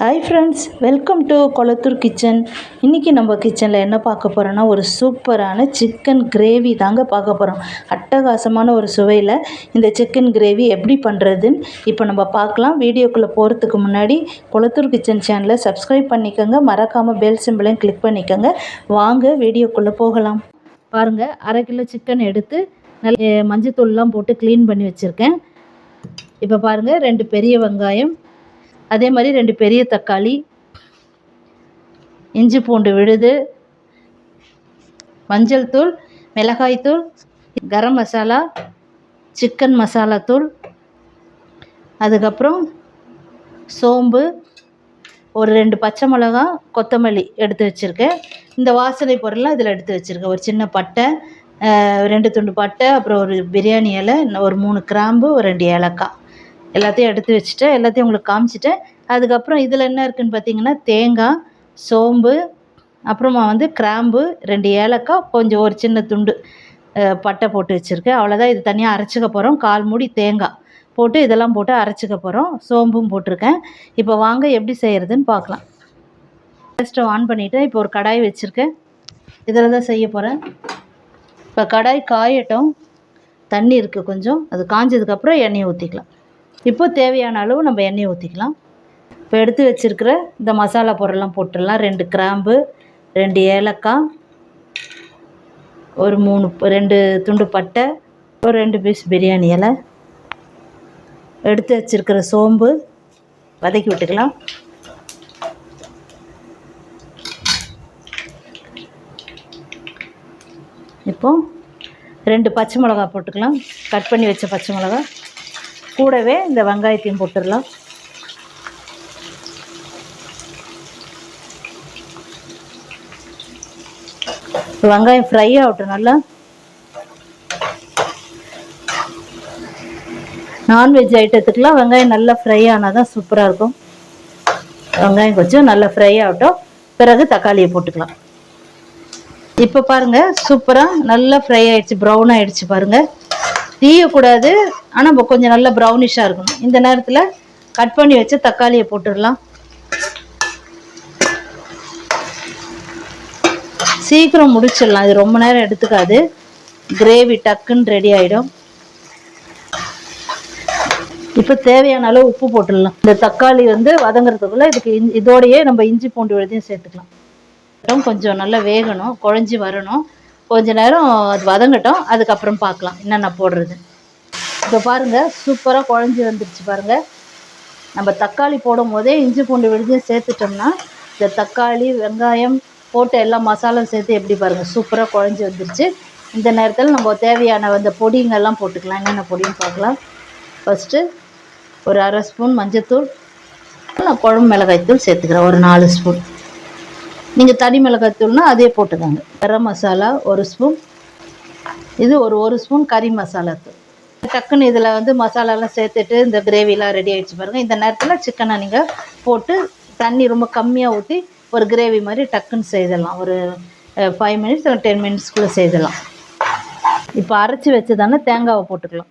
Hi friends welcome to Kolathur kitchen இன்றைக்கி நம்ம கிச்சனில் என்ன பார்க்க போகிறோன்னா ஒரு சூப்பரான சிக்கன் கிரேவி தாங்க பார்க்க போகிறோம் அட்டகாசமான ஒரு சுவையில் இந்த சிக்கன் கிரேவி எப்படி பண்ணுறதுன்னு இப்போ நம்ம பார்க்கலாம். வீடியோக்குள்ளே போகிறதுக்கு முன்னாடி கொளத்தூர் கிச்சன் சேனலை சப்ஸ்கிரைப் பண்ணிக்கோங்க. மறக்காமல் பெல் சிம்பிளையும் கிளிக் பண்ணிக்கோங்க. வாங்க வீடியோக்குள்ளே போகலாம். பாருங்கள் அரை கிலோ சிக்கன் எடுத்து நல்ல மஞ்சத்தூள்லாம் போட்டு க்ளீன் பண்ணி வச்சுருக்கேன். இப்போ பாருங்கள் ரெண்டு பெரிய வெங்காயம் அதே மாதிரி ரெண்டு பெரிய தக்காளி இஞ்சி பூண்டு விழுது மஞ்சள் தூள் மிளகாய் தூள் கரம் மசாலா சிக்கன் மசாலா தூள் அதுக்கப்புறம் சோம்பு ஒரு ரெண்டு பச்சை மிளகா கொத்தமல்லி எடுத்து வச்சுருக்கேன். இந்த வாசனை பொருள்லாம் இதில் எடுத்து வச்சுருக்கேன். ஒரு சின்ன பட்டை ரெண்டு துண்டு பட்டை அப்புறம் ஒரு பிரியாணி இலை ஒரு மூணு கிராம்பு ஒரு ரெண்டு ஏலக்காய். எல்லாத்தையும் எடுத்து வச்சுட்டு எல்லாத்தையும் உங்களுக்கு காமிச்சிட்டேன் அதுக்கப்புறம் இதில் என்ன இருக்குன்னு பார்த்தீங்கன்னா தேங்காய் சோம்பு அப்புறமா வந்து கிராம்பு ரெண்டு ஏலக்காய் கொஞ்சம் ஒரு சின்ன துண்டு பட்டை போட்டு வச்சுருக்கேன். அவ்வளோதான் இது தனியாக அரைச்சிக்க போகிறோம் கால் மூடி தேங்காய் போட்டு இதெல்லாம் போட்டு அரைச்சிக்க போகிறோம் சோம்பும் போட்டிருக்கேன். இப்போ வாங்க எப்படி செய்கிறதுன்னு பார்க்கலாம். ஸ்டவ் ஆன் பண்ணிவிட்டு இப்போ ஒரு கடாய் வச்சுருக்கேன். இதில் தான் செய்ய போகிறேன் இப்போ கடாய் காயட்டும். தண்ணி இருக்குது கொஞ்சம். அது காஞ்சதுக்கப்புறம் எண்ணெயை ஊற்றிக்கலாம் இப்போ தேவையான அளவு நம்ம எண்ணெயை ஊற்றிக்கலாம் இப்போ எடுத்து வச்சுருக்கிற இந்த மசாலா பொருள்லாம் போட்டுடலாம். ரெண்டு கிராம்பு ரெண்டு ஏலக்காய் ஒரு மூணு ரெண்டு துண்டு பட்டை ஒரு ரெண்டு பீஸ் பிரியாணி இலை. எடுத்து வச்சுருக்கிற சோம்பு வதக்கி விட்டுக்கலாம். இப்போ ரெண்டு பச்சை மிளகா போட்டுக்கலாம். கட் பண்ணி வச்ச பச்சை மிளகா கூடவே இந்த வெங்காயத்தையும் போட்டுடலாம். வெங்காயம் ஃப்ரை ஆகட்டும் நல்லா. நான்வெஜ் ஐட்டத்துக்குலாம் வெங்காயம் நல்லா ஃப்ரை ஆனால் தான் சூப்பராக இருக்கும். வெங்காயம் கொஞ்சம் நல்லா ஃப்ரை ஆகட்டும். பிறகு தக்காளியை போட்டுக்கலாம். இப்போ பாருங்க சூப்பராக நல்லா ஃப்ரை ஆயிடுச்சு ப்ரௌன் ஆயிடுச்சு பாருங்க. தீயக்கூடாது. ஆனால் கொஞ்சம் நல்லா ப்ரௌனிஷாக இருக்கணும். இந்த நேரத்தில் கட் பண்ணி வச்சு தக்காளியை போட்டுடலாம். சீக்கிரம் முடிச்சிடலாம். இது ரொம்ப நேரம் எடுத்துக்காது. கிரேவி டக்குன்னு ரெடி ஆகிடும் இப்போ தேவையான அளவு உப்பு போட்டுடலாம். இந்த தக்காளி வந்து வதங்குறதுக்குள்ளே இதுக்கு இதோடையே நம்ம இஞ்சி பூண்டு விழுதையும் சேர்த்துக்கலாம். கொஞ்சம் நல்லா வேகணும். குழஞ்சி வரணும். கொஞ்ச நேரம் அது வதங்கட்டும் அதுக்கப்புறம் பார்க்கலாம் என்னென்ன போடுறது. இப்போ பாருங்கள் சூப்பராக குழஞ்சி வந்துடுச்சு பாருங்கள் நம்ம தக்காளி போடும் போதே இஞ்சி பூண்டு விழுதையும் சேர்த்துட்டோம்னா இந்த தக்காளி வெங்காயம் போட்டு எல்லா மசாலாவும் சேர்த்து எப்படி பாருங்கள் சூப்பராக குழஞ்சி வந்துருச்சு. இந்த நேரத்தில் நம்ம தேவையான அந்த பொடிங்கெல்லாம் போட்டுக்கலாம். என்னென்ன பொடின்னு பார்க்கலாம். ஃபஸ்ட்டு ஒரு அரை ஸ்பூன் மஞ்சத்தூள் நான் குழம்பு மிளகாய்த்தூள் சேர்த்துக்கிறேன் ஒரு நாலு ஸ்பூன். நீங்கள் தனி மிளகாய்த்தூள்னா அதே போட்டுக்கோங்க. கரம் மசாலா ஒரு ஸ்பூன். இது ஒரு ஒரு ஸ்பூன் கறி மசாலா தூள். டக்குன்னு இதில் வந்து மசாலாலாம் சேர்த்துட்டு இந்த கிரேவிலாம் ரெடி ஆகிடுச்சு பாருங்கள் இந்த நேரத்தில் சிக்கனை நீங்கள் போட்டு தண்ணி ரொம்ப கம்மியாக ஊற்றி ஒரு கிரேவி மாதிரி டக்குன்னு செய்திடலாம் ஒரு ஃபைவ் மினிட்ஸ் ஒரு டென் மினிட்ஸ்க்குள்ளே செய்திடலாம் இப்போ அரைச்சி வச்சதானே தேங்காவை போட்டுக்கலாம்.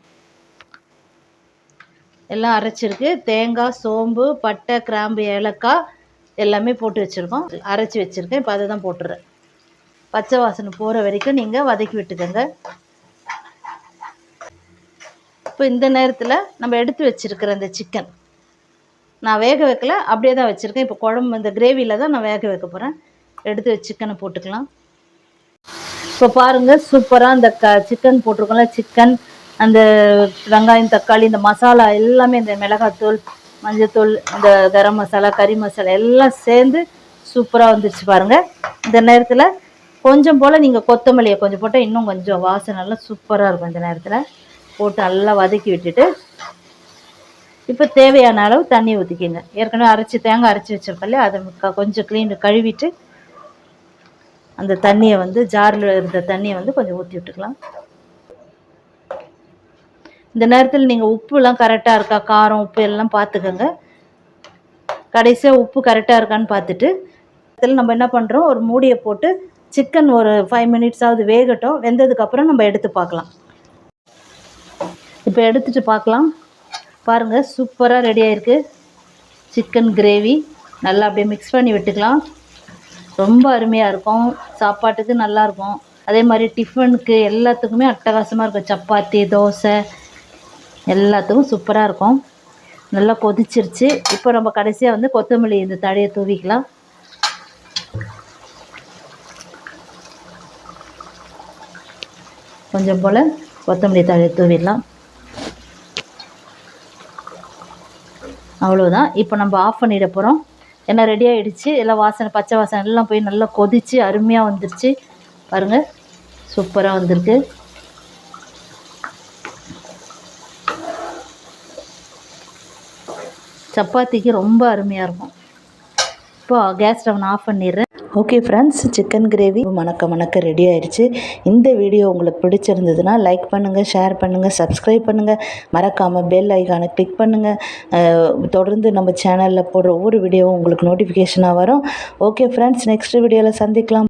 எல்லாம் அரைச்சிருக்கு. தேங்காய் சோம்பு பட்டை கிராம்பு ஏலக்காய் எல்லாமே போட்டு வச்சுருக்கோம். அரைச்சி வச்சுருக்கேன். இப்போ அதை தான் போட்டுறேன். பச்சை வாசனை போகிற வரைக்கும் நீங்கள் வதக்கி விட்டுக்கோங்க. இப்போ இந்த நேரத்தில் நம்ம எடுத்து வச்சுருக்கிற அந்த சிக்கன் நான் வேக வைக்கல. அப்படியே தான் வச்சுருக்கேன். இப்போ குழம்பு இந்த கிரேவியில் தான் நான் வேக வைக்க போகிறேன் எடுத்து வச்சு சிக்கனை போட்டுக்கலாம். இப்போ பாருங்கள் சூப்பராக இந்த க சிக்கன் போட்டிருக்கோம்ல சிக்கன் அந்த வெங்காயம் தக்காளி இந்த மசாலா எல்லாமே இந்த மிளகாத்தூள் மஞ்சத்தூள் இந்த கரம் மசாலா கறி மசாலா எல்லாம் சேர்ந்து சூப்பராக வந்துருச்சு பாருங்கள் இந்த நேரத்தில் கொஞ்சம் போல் நீங்கள் கொத்தமல்லியை கொஞ்சம் போட்டால் இன்னும் கொஞ்சம் வாசனை நல்லா சூப்பராக இருக்கும் இந்த நேரத்தில். போட்டு நல்லா வதக்கி விட்டுட்டு இப்போ தேவையான அளவு தண்ணி ஊற்றிக்கிங்க ஏற்கனவே அரைச்சி தேங்காய் அரைச்சி வச்சிருக்கோம்ல அதை க- கொஞ்சம் க்ளீன் கழுவிட்டு அந்த தண்ணியை வந்து ஜாரில் இருந்த தண்ணியை வந்து கொஞ்சம் ஊற்றி விட்டுக்கலாம். இந்த நேரத்தில் நீங்கள் உப்புலாம் கரெக்டாக இருக்கா? காரம் உப்பு எல்லாம் பார்த்துக்கோங்க கடைசியாக உப்பு கரெக்டாக இருக்கான்னு பார்த்துட்டு இதில் நம்ம என்ன பண்ணுறோம் ஒரு மூடியை போட்டு சிக்கன் ஒரு ஃபைவ் மினிட்ஸாவது வேகட்டும். வெந்ததுக்கப்புறம் நம்ம எடுத்து பார்க்கலாம் இப்போ எடுத்துட்டு பார்க்கலாம் பாருங்கள் சூப்பராக ரெடி ஆயிருக்கு. சிக்கன் கிரேவி நல்லா அப்படியே மிக்ஸ் பண்ணி விட்டுக்கலாம். ரொம்ப அருமையாக இருக்கும். சாப்பாட்டுக்கு நல்லாயிருக்கும் அதே மாதிரி டிஃபனுக்கு எல்லாத்துக்குமே அட்டகாசமாக இருக்கும். சப்பாத்தி தோசை எல்லாத்துக்கும் சூப்பராக இருக்கும். நல்லா கொதிச்சிருச்சு. இப்போ நம்ம கடைசியாக வந்து கொத்தமல்லி இந்த தழையை தூவிக்கலாம். கொஞ்சம் போல் கொத்தமல்லி தழையை தூவிடலாம். அவ்வளோதான் இப்போ நம்ம ஆஃப் பண்ணிட போகிறோம் ஏன்னா ரெடி ஆகிடுச்சு எல்லாம் வாசனை பச்சை வாசனை எல்லாம் போய் நல்லா கொதிச்சு அருமையாக வந்துருச்சு. பாருங்கள் சூப்பராக வந்திருக்கு. சப்பாத்திக்கு ரொம்ப அருமையாக இருக்கும். இப்போ கேஸ் ஸ்டவ் ஆஃப் பண்ணிடுறேன். ஓகே ஃப்ரெண்ட்ஸ் சிக்கன் கிரேவி மணக்க மணக்க ரெடி ஆயிடுச்சு. இந்த வீடியோ உங்களுக்கு பிடிச்சிருந்ததுன்னா லைக் பண்ணுங்கள் ஷேர் பண்ணுங்கள் சப்ஸ்கிரைப் பண்ணுங்கள் மறக்காமல் பெல் ஐக்கானை கிளிக் பண்ணுங்கள் தொடர்ந்து நம்ம சேனலில் போடுற ஒவ்வொரு வீடியோவும் உங்களுக்கு நோட்டிஃபிகேஷனாக வரும். ஓகே ஃப்ரெண்ட்ஸ் நெக்ஸ்ட் வீடியோவில் சந்திக்கலாம்.